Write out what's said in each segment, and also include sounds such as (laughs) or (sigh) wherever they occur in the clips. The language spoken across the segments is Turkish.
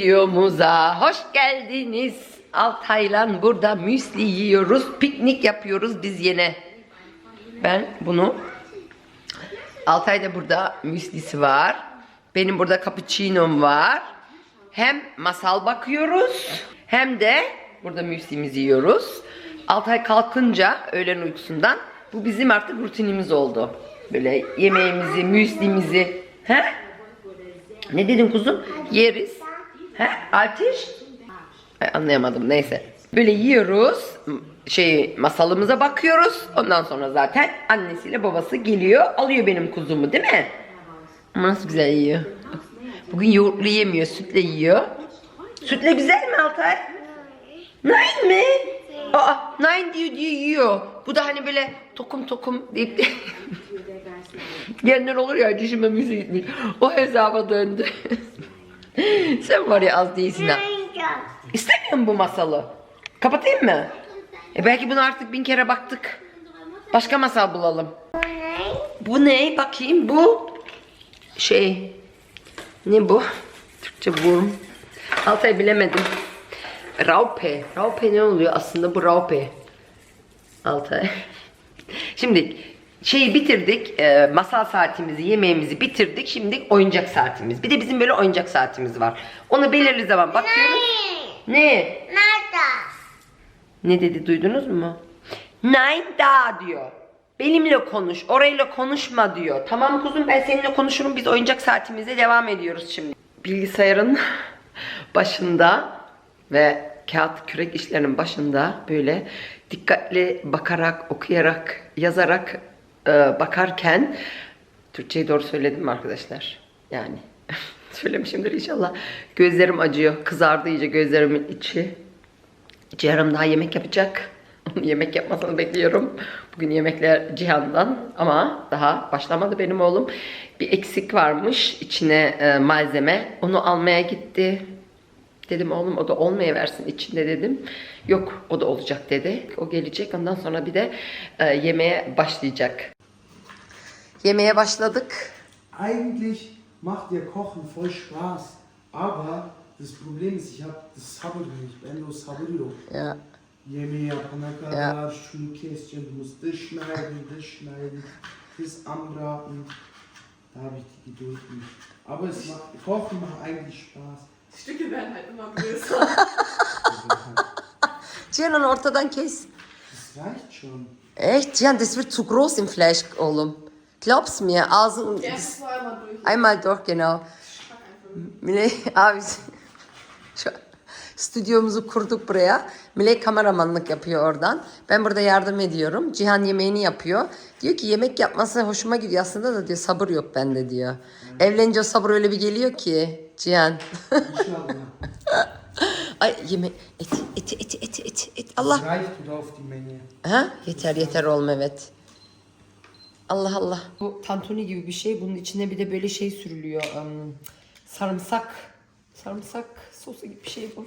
videomuza hoş geldiniz. Altaylan burada müsli yiyoruz. Piknik yapıyoruz biz yine. Ben bunu Altay'da burada müslisi var. Benim burada cappuccino'm var. Hem masal bakıyoruz hem de burada müslimizi yiyoruz. Altay kalkınca öğlen uykusundan bu bizim artık rutinimiz oldu. Böyle yemeğimizi, müslimizi. He? Ne dedin kuzum? Yeriz. He? Ateş? Ay, anlayamadım neyse. Böyle yiyoruz. Şey masalımıza bakıyoruz. Ondan sonra zaten annesiyle babası geliyor. Alıyor benim kuzumu değil mi? Ama nasıl güzel yiyor. Bugün yoğurtlu yemiyor. Sütle yiyor. Sütle güzel mi Altay? Nine mi? Aa, nine diyor diyor yiyor. Bu da hani böyle tokum tokum deyip de (laughs) Diyenler olur ya dişime müziği. O hesaba döndü. (laughs) (laughs) Sen var ya az değilsin ha. İstemiyor musun bu masalı? Kapatayım mı? E belki bunu artık bin kere baktık. Başka masal bulalım. Bu ne? Bakayım bu şey ne bu? Türkçe burm. Altay bilemedim. Raupe. Raupe ne oluyor? Aslında bu raupe. Altay. (laughs) Şimdi şeyi bitirdik. e, masal saatimizi, yemeğimizi bitirdik. Şimdi oyuncak saatimiz. Bir de bizim böyle oyuncak saatimiz var. Onu belirli zaman bakıyoruz. Ne? Ne dedi duydunuz mu? Nine da diyor. Benimle konuş, orayla konuşma diyor. Tamam kuzum ben seninle konuşurum. Biz oyuncak saatimize devam ediyoruz şimdi. Bilgisayarın (laughs) başında ve kağıt kürek işlerinin başında böyle dikkatli bakarak, okuyarak, yazarak bakarken Türkçeyi doğru söyledim mi arkadaşlar? Yani (laughs) söylemişimdir inşallah. Gözlerim acıyor. Kızardı iyice gözlerimin içi. Cihan'ım daha yemek yapacak. (laughs) Yemek yapmasını bekliyorum. Bugün yemekler Cihan'dan ama daha başlamadı benim oğlum. Bir eksik varmış içine e, malzeme. Onu almaya gitti. Dedim oğlum o da olmaya versin içinde dedim. Yok o da olacak dedi. O gelecek ondan sonra bir de e, yemeğe başlayacak. Yemeğe başladık. Eigentlich macht dir Kochen voll Spaß, aber das Problem ist, ich habe das Sabır nicht. Ben de o sabır yok. Ya. Yemeği yapana kadar şunu keseceğim, du musst das schneiden, das schneiden, das anbraten. Da habe ich die Geduld nicht. Aber es macht, Kochen macht eigentlich Spaß. Die Stücke werden halt immer größer. Cihan ortadan kes. Das reicht schon. Echt? Cihan das wird zu groß im Fleisch oğlum. Glaub's mir. Ağzın... Erst zweimal durch. Einmal durch genau. Miley abi şu stüdyomuzu kurduk buraya. Miley kameramanlık yapıyor oradan. Ben burada yardım ediyorum. Cihan yemeğini yapıyor. Diyor ki yemek yapması hoşuma gidiyor aslında da diyor sabır yok bende diyor. Evlenince o sabır öyle bir geliyor ki Cihan. İnşallah. (laughs) Ay yemek eti eti eti eti eti et. Das Allah. Ha? Yeter yeter olma evet. Allah Allah. Bu tantuni gibi bir şey. Bunun içine bir de böyle şey sürülüyor. ım, sarımsak. Sarımsak sosu gibi bir şey bu.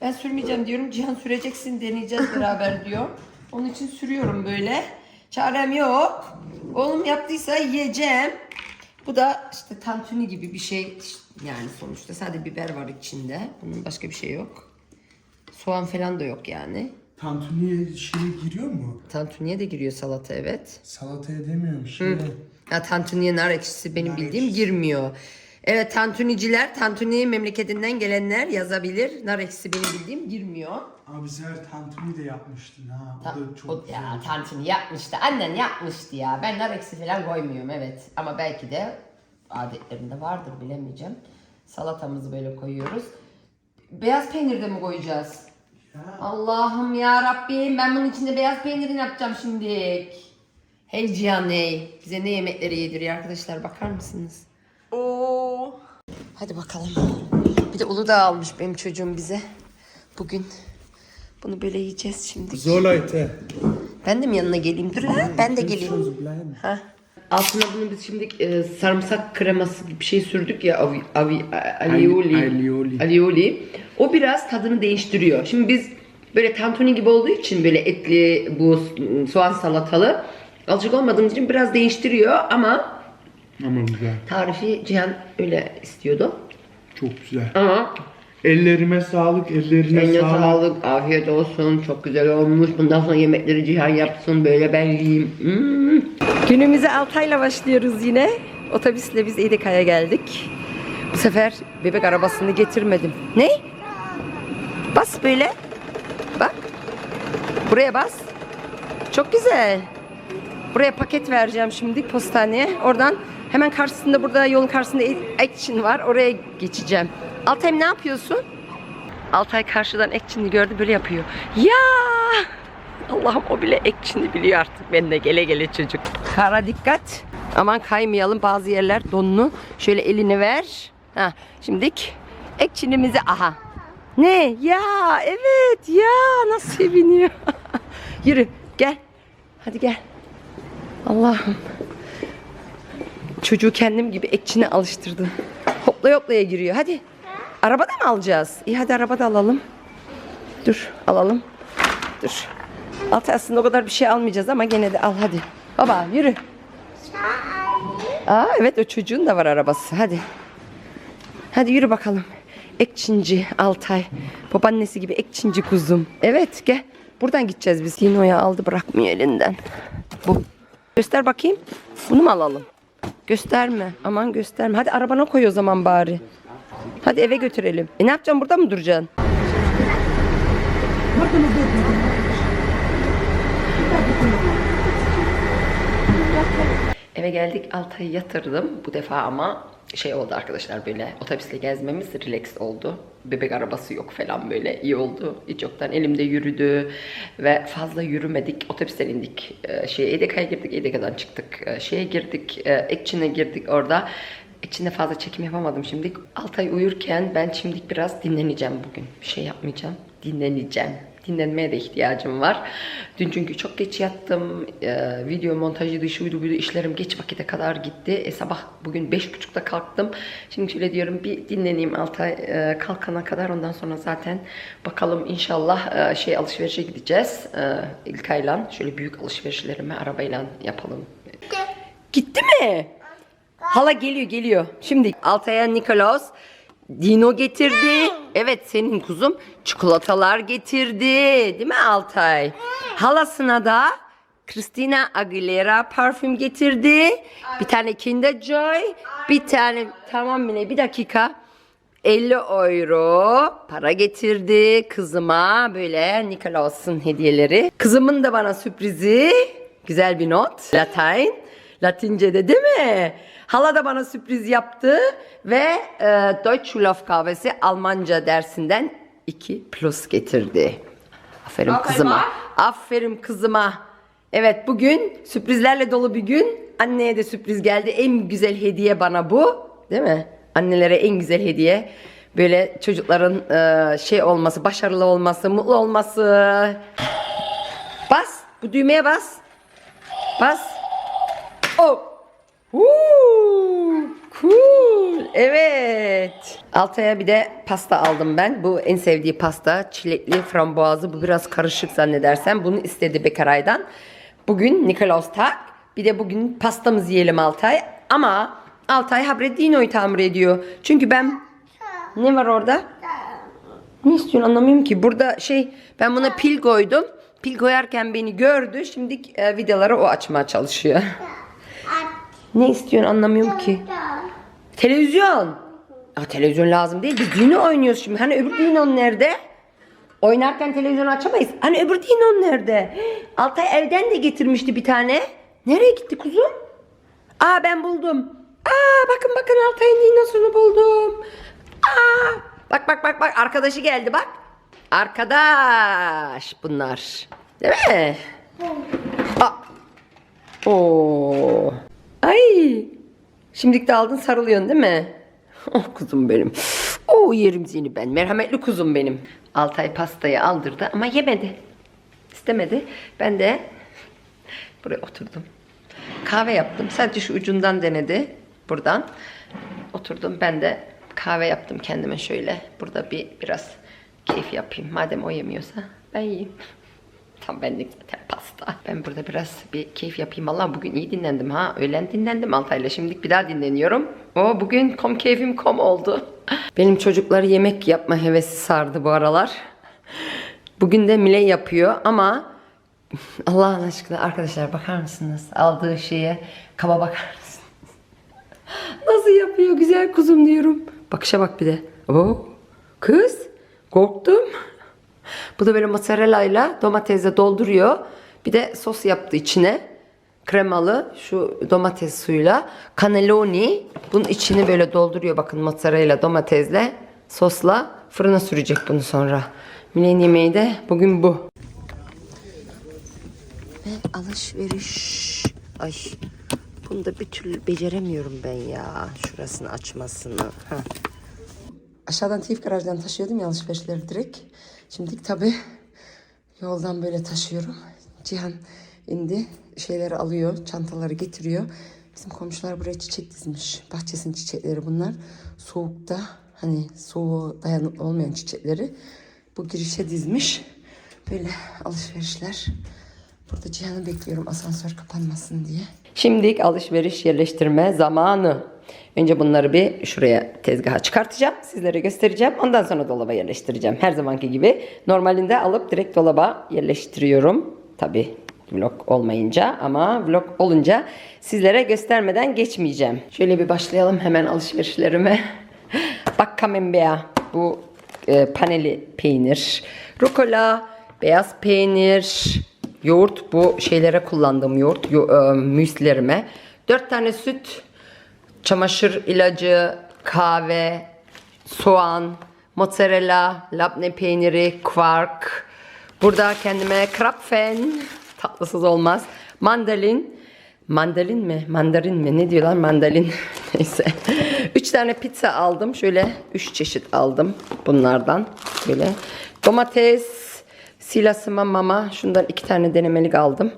Ben sürmeyeceğim diyorum. Cihan süreceksin deneyeceğiz (laughs) beraber diyor. Onun için sürüyorum böyle. Çarem yok. Oğlum yaptıysa yiyeceğim. Bu da işte tantuni gibi bir şey. Yani sonuçta sadece biber var içinde. Bunun başka bir şey yok. Soğan falan da yok yani. Tantuniye şey giriyor mu? Tantuniye de giriyor salata evet. Salataya demiyorum şey. Ya tantuniye nar ekşisi benim Nar bildiğim ekşisi. girmiyor. Evet tantuniciler, tantuni memleketinden gelenler yazabilir. Nar ekşisi benim bildiğim girmiyor. Abi sen tantuni de yapmıştın ha. O da çok o- güzel. ya tantuni yapmıştı. Annen yapmıştı ya. Ben nar ekşisi falan koymuyorum evet. Ama belki de adetlerinde vardır bilemeyeceğim. Salatamızı böyle koyuyoruz. Beyaz peynir de mi koyacağız? Allah'ım ya Rabbim ben bunun içinde beyaz peynirini yapacağım şimdi. Hey Cihan hey. Bize ne yemekleri yediriyor arkadaşlar bakar mısınız? Oh. Hadi bakalım. Bir de Uludağ almış benim çocuğum bize. Bugün. Bunu böyle yiyeceğiz şimdi. So Leute. Ben de mi yanına geleyim? Dur lan ben de geleyim. Ha. Altına bunu biz şimdi e, sarımsak kreması gibi bir şey sürdük ya avi, avi, a- alioli. Alioli. Alioli. O biraz tadını değiştiriyor. Şimdi biz böyle tantuni gibi olduğu için böyle etli bu soğan salatalı alışık olmadığımız için biraz değiştiriyor ama Ama güzel. tarifi Cihan öyle istiyordu. Çok güzel. Ama Ellerime sağlık, ellerine Eline sağlık. sağlık, afiyet olsun. Çok güzel olmuş. Bundan sonra yemekleri Cihan yapsın. Böyle ben yiyeyim. Hmm. Günümüze Altay'la başlıyoruz yine. Otobüsle biz Edekaya geldik. Bu sefer bebek arabasını getirmedim. Ne? Bas böyle. Bak. Buraya bas. Çok güzel. Buraya paket vereceğim şimdi postaneye. Oradan hemen karşısında burada yolun karşısında Action var. Oraya geçeceğim. Altay ne yapıyorsun? Altay karşıdan Action'ı gördü böyle yapıyor. Ya! Allah'ım o bile Action'ı biliyor artık. Ben de gele gele çocuk. Kara dikkat. Aman kaymayalım bazı yerler donlu. Şöyle elini ver. Ha, şimdilik Action'imizi aha. Ne? Ya evet ya nasıl seviniyor. (laughs) Yürü gel. Hadi gel. Allah'ım. Çocuğu kendim gibi ekçine alıştırdım. Hoplaya hoplaya giriyor. Hadi. Arabada mı alacağız? İyi hadi arabada alalım. Dur alalım. Dur. Altı aslında o kadar bir şey almayacağız ama gene de al hadi. Baba yürü. Aa evet o çocuğun da var arabası. Hadi. Hadi yürü bakalım. Ekçinci Altay. Babaannesi gibi ekçinci kuzum. Evet gel. Buradan gideceğiz biz. Dino'ya aldı bırakmıyor elinden. Bu. Göster bakayım. Bunu mu alalım? Gösterme. Aman gösterme. Hadi arabana koy o zaman bari. Hadi eve götürelim. E ne yapacaksın burada mı duracaksın? Eve geldik Altay'ı yatırdım bu defa ama şey oldu arkadaşlar böyle otobüsle gezmemiz relax oldu. Bebek arabası yok falan böyle iyi oldu. Hiç yoktan elimde yürüdü ve fazla yürümedik. Otobüsten indik. Ee, şey Edeka'ya girdik. Edeka'dan çıktık. Ee, şeye girdik. E, Ekçin'e girdik orada. Ekçin'de fazla çekim yapamadım şimdi. Altay uyurken ben şimdi biraz dinleneceğim bugün. Bir şey yapmayacağım. Dinleneceğim dinlenmeye de ihtiyacım var. Dün çünkü çok geç yattım. Ee, video montajıydı, şuydu buydu işlerim geç vakite kadar gitti. E, sabah bugün 5.30'da kalktım. Şimdi şöyle diyorum bir dinleneyim Altay e, kalkana kadar. Ondan sonra zaten bakalım inşallah e, şey alışverişe gideceğiz. E, İlkay'la şöyle büyük alışverişlerimi arabayla yapalım. Gitti mi? Hala geliyor geliyor. Şimdi Altay'a Nikolaus Dino getirdi. Evet senin kuzum çikolatalar getirdi. Değil mi Altay? Halasına da Christina Aguilera parfüm getirdi. Bir tane Kinder Joy. Bir tane tamam Mine bir dakika. 50 euro para getirdi kızıma böyle Nikolaus'un hediyeleri. Kızımın da bana sürprizi güzel bir not. Latin. Latince'de değil mi? Hala da bana sürpriz yaptı ve e, Deutsch Schulauf kahvesi Almanca dersinden 2 plus getirdi. Aferin Aferin kızıma. bak. Aferin kızıma. Evet bugün sürprizlerle dolu bir gün. Anneye de sürpriz geldi. En güzel hediye bana bu. Değil mi? Annelere en güzel hediye. Böyle çocukların e, şey olması, başarılı olması, mutlu olması. Bas. Bu düğmeye bas. Bas. Woo, cool. Evet. Altaya bir de pasta aldım ben. Bu en sevdiği pasta. Çilekli frambuazlı. Bu biraz karışık zannedersem. Bunu istedi Bekaray'dan. Bugün Nikolaus Tak. Bir de bugün pastamızı yiyelim Altay. Ama Altay Habre Dino'yu tamir ediyor. Çünkü ben... Ne var orada? Ne istiyorsun anlamıyorum ki. Burada şey ben buna pil koydum. Pil koyarken beni gördü. Şimdi e, vidaları o açmaya çalışıyor. Ne istiyorsun anlamıyorum ki. Televizyon. Aa, televizyon lazım değil. Biz düğünü oynuyoruz şimdi. Hani öbür düğün nerede? Oynarken televizyonu açamayız. Hani öbür düğün nerede? Altay evden de getirmişti bir tane. Nereye gitti kuzum? Aa ben buldum. Aa bakın bakın Altay'ın dinosunu buldum. Aa bak bak bak bak arkadaşı geldi bak. Arkadaş bunlar. Değil mi? Aa. Oo. Ay. Şimdilik de aldın sarılıyorsun değil mi? Oh kuzum benim. Oo yerim seni ben. Merhametli kuzum benim. Altay pastayı aldırdı ama yemedi. İstemedi. Ben de buraya oturdum. Kahve yaptım. Sadece şu ucundan denedi. Buradan. Oturdum. Ben de kahve yaptım kendime şöyle. Burada bir biraz keyif yapayım. Madem o yemiyorsa ben yiyeyim. (laughs) Tam benlik zaten pasta. Ben burada biraz bir keyif yapayım. Allah bugün iyi dinlendim ha. Öğlen dinlendim Altay'la. Şimdilik bir daha dinleniyorum. O bugün kom keyfim kom oldu. (laughs) Benim çocukları yemek yapma hevesi sardı bu aralar. Bugün de Mile yapıyor ama (laughs) Allah'ın aşkına arkadaşlar bakar mısınız? Aldığı şeye kaba bakar mısınız? (laughs) Nasıl yapıyor güzel kuzum diyorum. Bakışa bak bir de. Oo, kız korktum. Bu da böyle mozzarella ile domatesle dolduruyor. Bir de sos yaptı içine. Kremalı şu domates suyuyla. Cannelloni. Bunun içini böyle dolduruyor. Bakın mozzarella domatesle sosla fırına sürecek bunu sonra. Mine'nin yemeği de bugün bu. Ve alışveriş. Ay bunu da bir türlü beceremiyorum ben ya. Şurasını açmasını. Heh. Aşağıdan teyip garajdan taşıyordum ya alışverişleri direkt. Şimdi tabi yoldan böyle taşıyorum. Cihan indi şeyleri alıyor, çantaları getiriyor. Bizim komşular buraya çiçek dizmiş. Bahçesinin çiçekleri bunlar. Soğukta hani soğuğa dayanıklı olmayan çiçekleri bu girişe dizmiş. Böyle alışverişler. Burada Cihan'ı bekliyorum asansör kapanmasın diye. Şimdilik alışveriş yerleştirme zamanı. Önce bunları bir şuraya tezgaha çıkartacağım. Sizlere göstereceğim. Ondan sonra dolaba yerleştireceğim. Her zamanki gibi. Normalinde alıp direkt dolaba yerleştiriyorum. Tabi vlog olmayınca ama vlog olunca sizlere göstermeden geçmeyeceğim. Şöyle bir başlayalım hemen alışverişlerime. (laughs) Bak camembert. Bu e, paneli peynir. Rucola, beyaz peynir, yoğurt. Bu şeylere kullandığım yoğurt. Yo, e, müslilerime. 4 tane süt, çamaşır ilacı, kahve, soğan, mozzarella, labne peyniri, kvark. Burada kendime krapfen, tatlısız olmaz. Mandalin, mandalin mi? Mandarin mi? Ne diyorlar? Mandalin. (laughs) Neyse. Üç tane pizza aldım. Şöyle üç çeşit aldım bunlardan. Böyle. Domates, silasıma mama. Şundan iki tane denemelik aldım.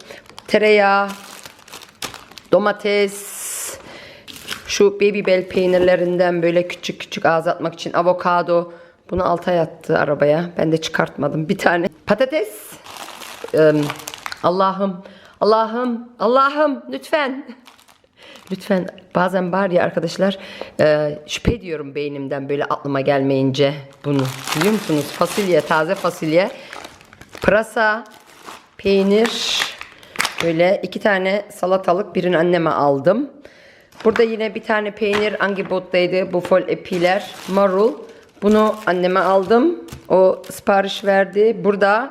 Tereyağı, domates, şu baby bell peynirlerinden böyle küçük küçük ağza atmak için avokado. Bunu Altay attı arabaya. Ben de çıkartmadım. Bir tane patates. Allah'ım, Allah'ım, Allah'ım lütfen. (laughs) Lütfen bazen var ya arkadaşlar eee, şüphe ediyorum beynimden böyle aklıma gelmeyince bunu. Biliyor musunuz? Fasulye, taze fasulye. Pırasa, peynir, böyle iki tane salatalık birini anneme aldım. Burada yine bir tane peynir Angibot'taydı. Bu fol epiler. Marul. Bunu anneme aldım. O sipariş verdi. Burada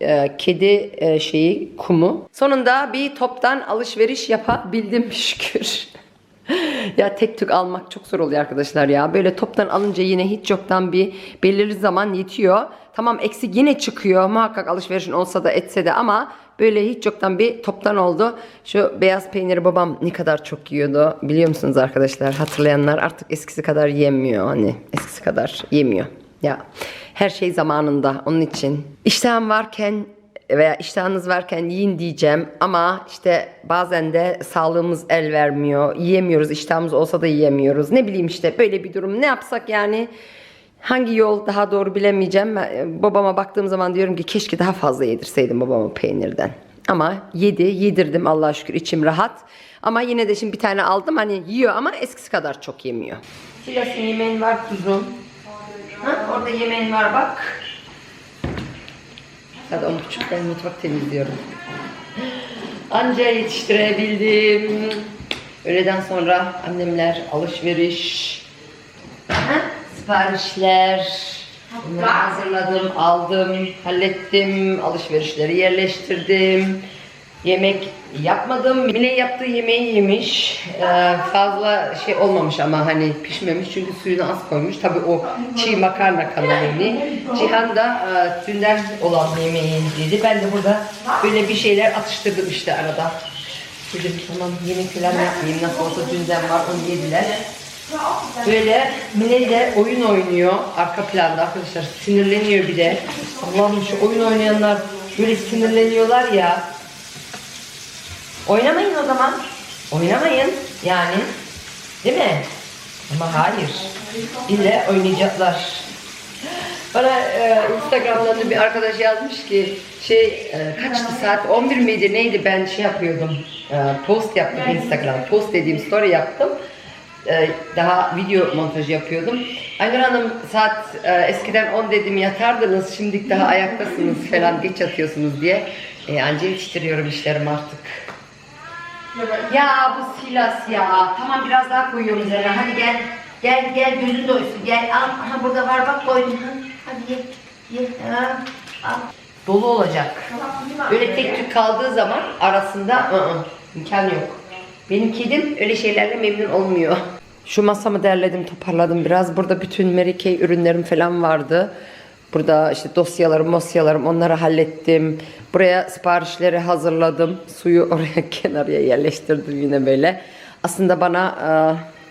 e, kedi e, şeyi kumu. Sonunda bir toptan alışveriş yapabildim (laughs) şükür. ya tek tük almak çok zor oluyor arkadaşlar ya. Böyle toptan alınca yine hiç yoktan bir belirli zaman yetiyor. Tamam eksik yine çıkıyor. Muhakkak alışverişin olsa da etse de ama böyle hiç yoktan bir toptan oldu. Şu beyaz peyniri babam ne kadar çok yiyordu. Biliyor musunuz arkadaşlar? Hatırlayanlar artık eskisi kadar yemiyor. Hani eskisi kadar yemiyor. Ya her şey zamanında onun için. İştahım varken veya iştahınız varken yiyin diyeceğim ama işte bazen de sağlığımız el vermiyor. Yiyemiyoruz. iştahımız olsa da yiyemiyoruz. Ne bileyim işte böyle bir durum. Ne yapsak yani hangi yol daha doğru bilemeyeceğim. Ben, e, babama baktığım zaman diyorum ki keşke daha fazla yedirseydim babama peynirden. Ama yedi, yedirdim Allah'a şükür içim rahat. Ama yine de şimdi bir tane aldım hani yiyor ama eskisi kadar çok yemiyor. Silas'ın yemeğin var kuzum. Ha, orada yemeğin var bak. Saat on buçuk ben mutfak temizliyorum. Anca yetiştirebildim. Öğleden sonra annemler alışveriş, ha, siparişler, bunları hazırladım, aldım, hallettim, alışverişleri yerleştirdim. Yemek yapmadım. Mine yaptığı yemeği yemiş. Ee, fazla şey olmamış ama hani pişmemiş çünkü suyunu az koymuş. Tabii o çiğ makarna kanalini. Cihan da e, dünden olan yemeği dedi. Ben de burada böyle bir şeyler atıştırdım işte arada. Dedim tamam yemek falan yapmayayım. Nasıl olsa dünden var onu yediler. Böyle Mine ile oyun oynuyor arka planda arkadaşlar. Sinirleniyor bir de. Allah'ım şu oyun oynayanlar böyle sinirleniyorlar ya. Oynamayın o zaman. Oynamayın yani. Değil mi? Ama hayır. İlle oynayacaklar. Bana e, Instagram'dan da bir arkadaş yazmış ki şey e, kaçtı saat 11 miydi neydi ben şey yapıyordum e, post yaptım Instagram post dediğim story yaptım e, daha video montajı yapıyordum. Aynur Hanım saat e, eskiden 10 dedim yatardınız şimdi daha ayaktasınız falan geç yatıyorsunuz diye. E, anca yetiştiriyorum işlerimi artık. Ya bu silas ya. Tamam biraz daha koyuyorum üzerine. Hadi gel. Gel gel gözün doysun. Gel al. Aha burada var bak koydum. Ha, Hadi ye. Ye. Ha, al. Dolu olacak. Böyle tek tük kaldığı zaman arasında ı ı, imkan yok. Benim kedim öyle şeylerle memnun olmuyor. Şu masamı derledim, toparladım biraz. Burada bütün Mary Kay ürünlerim falan vardı. Burada işte dosyalarım, mosyalarım onları hallettim. Buraya siparişleri hazırladım. Suyu (laughs) oraya kenarıya yerleştirdim yine böyle. Aslında bana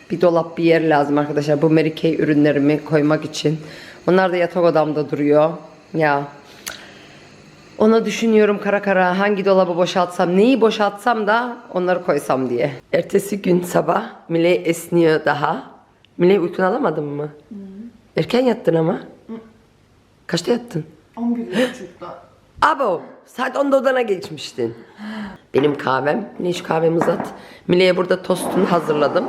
e, bir dolap bir yer lazım arkadaşlar. Bu Mary Kay ürünlerimi koymak için. Onlar da yatak odamda duruyor. Ya ona düşünüyorum kara kara hangi dolabı boşaltsam, neyi boşaltsam da onları koysam diye. Ertesi gün sabah Miley esniyor daha. Miley uykun alamadın mı? Erken yattın ama. Kaçta yattın? 11.30'da. Abo saat 10'da odana geçmiştin. Benim kahvem. Ne şu kahvemi uzat. Miley'e burada tostunu hazırladım.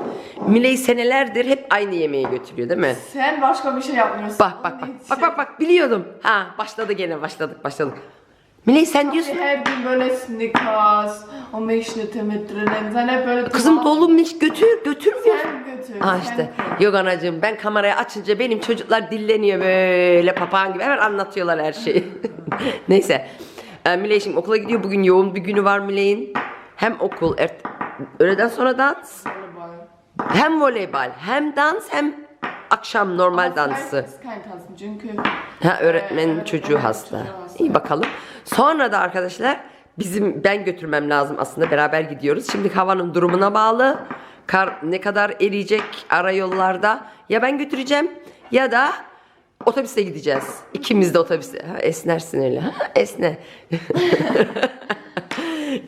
Miley senelerdir hep aynı yemeği götürüyor değil mi? Sen başka bir şey yapmıyorsun. Bak bak bak. Bak bak bak biliyordum. Ha başladı gene başladık başladık. Miley sen diyorsun. Her gün böyle und Milchschnitte mit drinnen. Sen hep böyle Kızım dolu milk götür götürmüyor. Sen götür. Ha sen işte. koy. Yok anacığım ben kamerayı açınca benim çocuklar dilleniyor böyle papağan gibi hemen anlatıyorlar her şeyi. (laughs) Neyse. Ee, Miley şimdi okula gidiyor. Bugün yoğun bir günü var Miley'in. Hem okul, er, öğleden sonra dans, Volleyball. hem voleybol, hem dans hem akşam normal Aber dansı. Çünkü Ha öğretmenin Ee, çocuğu hasta. çocuğu hasta. İyi bakalım. Sonra da arkadaşlar bizim ben götürmem lazım aslında beraber gidiyoruz. Şimdi havanın durumuna bağlı. Kar ne kadar eriyecek ara yollarda. Ya ben götüreceğim ya da otobüste gideceğiz. İkimiz de otobüste. Ha, esnersin öyle. Ha, esne. (laughs)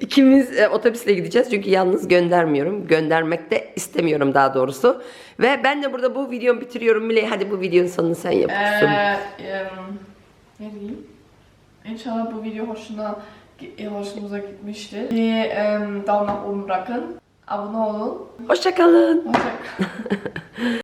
İkimiz e, otobüsle gideceğiz çünkü yalnız göndermiyorum. Göndermek de istemiyorum daha doğrusu. Ve ben de burada bu videomu bitiriyorum. Miley hadi bu videonun sonunu sen yapıyorsun. Ee, em, ne diyeyim? İnşallah bu video hoşuna, hoşunuza gitmiştir. Bir nach oben bırakın. Abone olun. Hoşçakalın. Hoşçakalın. (laughs)